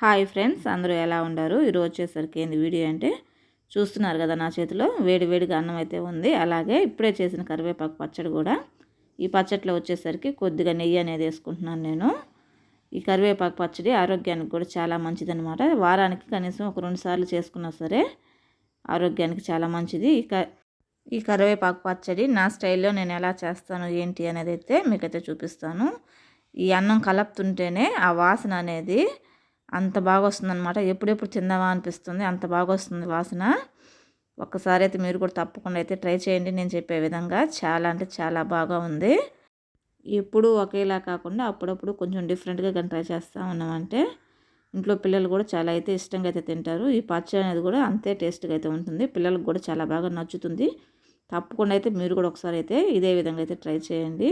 Hi friends అందరూ ఎలా ఉన్నారు? ఈరోజు వచ్చేసరికి ఏంది వీడియో అంటే చూస్తున్నారు కదా నా చేతిలో వేడి వేడిగా అన్నం అయితే ఉంది. అలాగే ఇప్పుడే చేసిన కరివేపాకు పచ్చడి కూడా. ఈ పచ్చడిలో వచ్చేసరికి కొద్దిగా నెయ్యి అనేది వేసుకుంటున్నాను నేను. ఈ కరివేపాకు పచ్చడి ఆరోగ్యానికి కూడా చాలా మంచిదనమాట వారానికి కనీసం ఒక రెండు సార్లు చేసుకున్నా సరే ఆరోగ్యానికి చాలా మంచిది. ఇక ఈ కరివేపాకు పచ్చడి నా స్టైల్లో నేను ఎలా చేస్తాను ఏంటి అనేది అయితే మీకైతే చూపిస్తాను. ఈ అన్నం కలుపుతుంటేనే ఆ వాసన అనేది అంత బాగా వస్తుందన్నమాట ఎప్పుడెప్పుడు తిందామా అనిపిస్తుంది. అంత బాగా వస్తుంది వాసన. ఒక్కసారి అయితే మీరు కూడా తప్పకుండా అయితే ట్రై చేయండి. నేను చెప్పే విధంగా చాలా అంటే చాలా బాగా ఉంది. ఎప్పుడు ఒకేలా కాకుండా అప్పుడప్పుడు కొంచెం డిఫరెంట్గా కానీ ట్రై చేస్తూ ఉన్నామంటే ఇంట్లో పిల్లలు కూడా చాలా అయితే ఇష్టంగా అయితే తింటారు. ఈ పచ్చడి అనేది కూడా అంతే టేస్ట్గా అయితే ఉంటుంది. పిల్లలకు కూడా చాలా బాగా నచ్చుతుంది. తప్పకుండా అయితే మీరు కూడా ఒకసారి అయితే ఇదే విధంగా అయితే ట్రై చేయండి.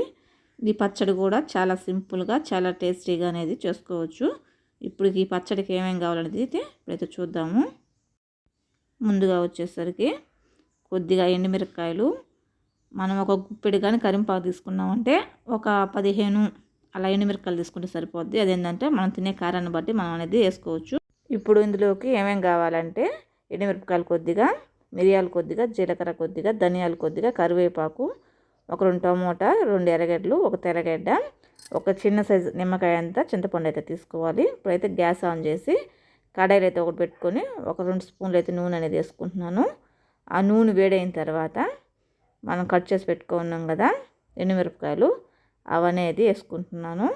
ఈ పచ్చడి కూడా చాలా సింపుల్గా చాలా టేస్టీగా అనేది చేసుకోవచ్చు. ఇప్పుడు ఈ పచ్చడికి ఏమేమి కావాలనేది అయితే ఇప్పుడైతే చూద్దాము. ముందుగా వచ్చేసరికి కొద్దిగా ఎండుమిరపకాయలు. మనం ఒక గుప్పెడు కానీ కరింపాకు తీసుకున్నామంటే ఒక పదిహేను అలా ఎండుమిరపకాయలు తీసుకుంటే సరిపోద్ది. అదేంటంటే మనం తినే కారాన్ని బట్టి మనం అనేది వేసుకోవచ్చు. ఇప్పుడు ఇందులోకి ఏమేమి కావాలంటే ఎండుమిరపకాయలు కొద్దిగా మిరియాలు కొద్దిగా జీలకర్ర కొద్దిగా ధనియాలు కొద్దిగా కరివేపాకు ఒక రెండు టమోటా రెండు ఎర్రగడ్డలు ఒక తెరగడ్డ ఒక చిన్న సైజు నిమ్మకాయ అంతా చింతపండు అయితే తీసుకోవాలి. ఇప్పుడైతే గ్యాస్ ఆన్ చేసి కడాయిలు అయితే ఒకటి పెట్టుకొని ఒక రెండు స్పూన్లు అయితే నూనె అనేది వేసుకుంటున్నాను. ఆ నూనె వేడైన తర్వాత మనం కట్ చేసి పెట్టుకున్నాం కదా ఎండుమిరపకాయలు అవనేది వేసుకుంటున్నాను.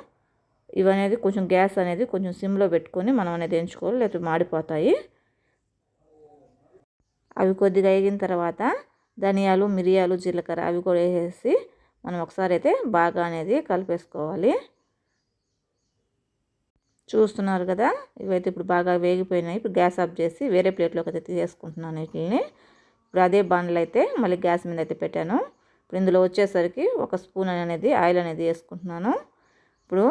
ఇవనేది కొంచెం గ్యాస్ అనేది కొంచెం సిమ్లో పెట్టుకొని మనం అనేది ఎంచుకోవాలి లేకపోతే మాడిపోతాయి. అవి కొద్దిగా వేగిన తర్వాత ధనియాలు మిరియాలు జీలకర్ర అవి కూడా వేసేసి మనం ఒకసారి అయితే బాగా అనేది కలిపేసుకోవాలి. చూస్తున్నారు కదా ఇవైతే ఇప్పుడు బాగా వేగిపోయినాయి. ఇప్పుడు గ్యాస్ ఆఫ్ చేసి వేరే ప్లేట్లోకి అయితే తీసేసుకుంటున్నాను వీటిని ఇప్పుడు అదే బండ్లు అయితే మళ్ళీ గ్యాస్ మీద అయితే పెట్టాను. ఇప్పుడు ఇందులో వచ్చేసరికి ఒక స్పూన్ అనేది ఆయిల్ అనేది వేసుకుంటున్నాను. ఇప్పుడు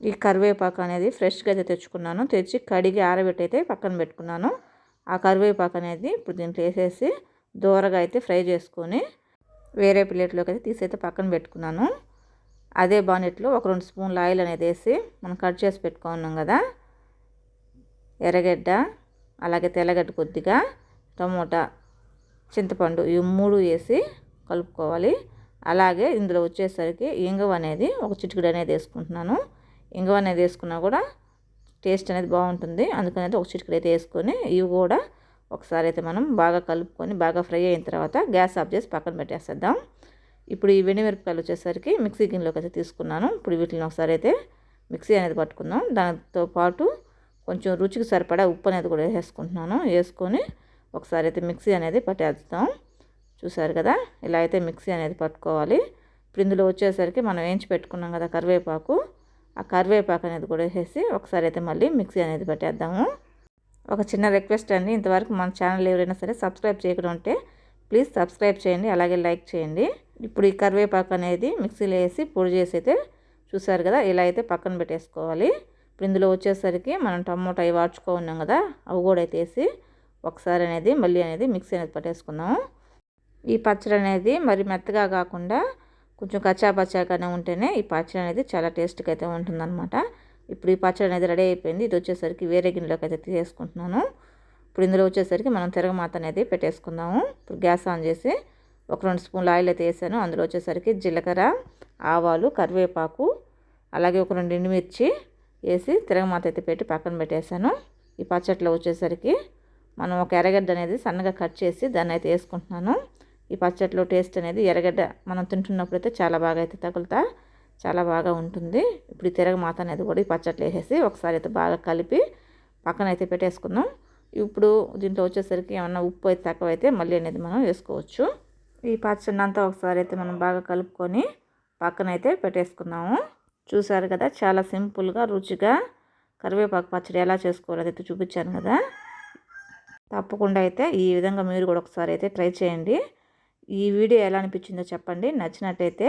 ఈ కరివేపాకు అనేది ఫ్రెష్గా అయితే తెచ్చుకున్నాను. తెచ్చి కడిగి ఆరబెట్టి అయితే పక్కన పెట్టుకున్నాను. ఆ కరివేపాకు అనేది ఇప్పుడు దీంట్లో వేసేసి దూరగా అయితే ఫ్రై చేసుకొని వేరే ప్లేట్లోకి అయితే తీసి అయితే పక్కన పెట్టుకున్నాను. అదే బానెట్లో ఒక రెండు స్పూన్ల ఆయిల్ అనేది వేసి మనం కట్ చేసి పెట్టుకున్నాం కదా. ఎర్రగడ్డ అలాగే తెల్లగడ్డ కొద్దిగా టమోటా చింతపండు ఇవి మూడు వేసి కలుపుకోవాలి. అలాగే ఇందులో వచ్చేసరికి ఇంగువ అనేది ఒక చిటికెడు అనేది వేసుకుంటున్నాను. ఇంగువ అనేది వేసుకున్నా కూడా టేస్ట్ అనేది బాగుంటుంది. అందుకని ఒక చిటికెడు అయితే వేసుకొని ఇవి కూడా ఒకసారి అయితే మనం బాగా కలుపుకొని బాగా ఫ్రై అయిన తర్వాత గ్యాస్ ఆఫ్ చేసి పక్కన పెట్టేసేద్దాం. ఇప్పుడు ఈ వెండిమిరపకాయలు వచ్చేసరికి మిక్సీ గిన్నెలోకి అయితే తీసుకున్నాను. ఇప్పుడు వీటిని ఒకసారి అయితే మిక్సీ అనేది పట్టుకుందాం. దాంతో పాటు కొంచెం రుచికి సరిపడా ఉప్పు అనేది కూడా వేసుకుంటున్నాను. వేసుకొని ఒకసారి అయితే మిక్సీ అనేది పట్టేస్తాం చూసారు కదా? ఇలా అయితే మిక్సీ అనేది పట్టుకోవాలి. ఇప్పుడు ఇందులో వచ్చేసరికి మనం వేయించి పెట్టుకున్నాం కదా కరివేపాకు. ఆ కరివేపాకు అనేది కూడా వేసేసి ఒకసారి అయితే మళ్ళీ మిక్సీ అనేది పట్టేద్దాము. ఒక చిన్న రిక్వెస్ట్ అండి. ఇంతవరకు మన ఛానల్ ఎవరైనా సరే సబ్స్క్రైబ్ చేయకుండా ఉంటే ప్లీజ్ సబ్స్క్రైబ్ చేయండి అలాగే లైక్ చేయండి. ఇప్పుడు ఈ కరివేపాకు అనేది మిక్సీలో వేసి పొడి చేసి అయితే చూసారు కదా ఇలా అయితే పక్కన పెట్టేసుకోవాలి. ఇప్పుడు ఇందులో వచ్చేసరికి మనం టమోటా అవి వాడుచుకో ఉన్నాం కదా అవి కూడా అయితే వేసి ఒకసారి అనేది మళ్ళీ అనేది మిక్సీ అనేది పట్టేసుకుందాం ఈ పచ్చడి అనేది మరి మెత్తగా కాకుండా కొంచెం కచ్చా పచ్చాగానే ఉంటేనే ఈ పచ్చడి అనేది చాలా టేస్ట్గా అయితే ఉంటుందన్నమాట. ఇప్పుడు ఈ పచ్చడి అనేది రెడీ అయిపోయింది. ఇది వచ్చేసరికి వేరే గిన్నెలోకి అయితే తీసేసుకుంటున్నాను. ఇప్పుడు ఇందులో వచ్చేసరికి మనం తిరగమాత అనేది పెట్టేసుకుందాము. ఇప్పుడు గ్యాస్ ఆన్ చేసి ఒక రెండు స్పూన్లు ఆయిల్ అయితే వేసాను. అందులో వచ్చేసరికి జీలకర్ర ఆవాలు కరివేపాకు అలాగే ఒక రెండు ఎండుమిర్చి వేసి తిరగమాత అయితే పెట్టి పక్కన పెట్టేశాను. ఈ పచ్చట్లో వచ్చేసరికి మనం ఒక ఎర్రగడ్డ అనేది సన్నగా కట్ చేసి దాన్ని అయితే వేసుకుంటున్నాను. ఈ పచ్చట్లో టేస్ట్ అనేది ఎర్రగడ్డ మనం తింటున్నప్పుడు అయితే చాలా బాగా అయితే తగులుతా. చాలా బాగా ఉంటుంది. ఇప్పుడు ఈ తిరగమాత అనేది కూడా ఈ పచ్చట్లు వేసేసి ఒకసారి అయితే బాగా కలిపి పక్కన అయితే పెట్టేసుకుందాం. ఇప్పుడు దీంట్లో వచ్చేసరికి ఏమన్నా ఉప్పు అయితే తక్కువ అయితే మళ్ళీ అనేది మనం వేసుకోవచ్చు. ఈ పచ్చడినంతా ఒకసారి అయితే మనం బాగా కలుపుకొని పక్కన అయితే పెట్టేసుకున్నాము చూసారు కదా చాలా సింపుల్గా రుచిగా కరివేపాకు పచ్చడి ఎలా చేసుకోవాలో అయితే చూపించాను కదా. తప్పకుండా అయితే ఈ విధంగా మీరు కూడా ఒకసారి అయితే ట్రై చేయండి. ఈ వీడియో ఎలా అనిపించిందో చెప్పండి. నచ్చినట్టయితే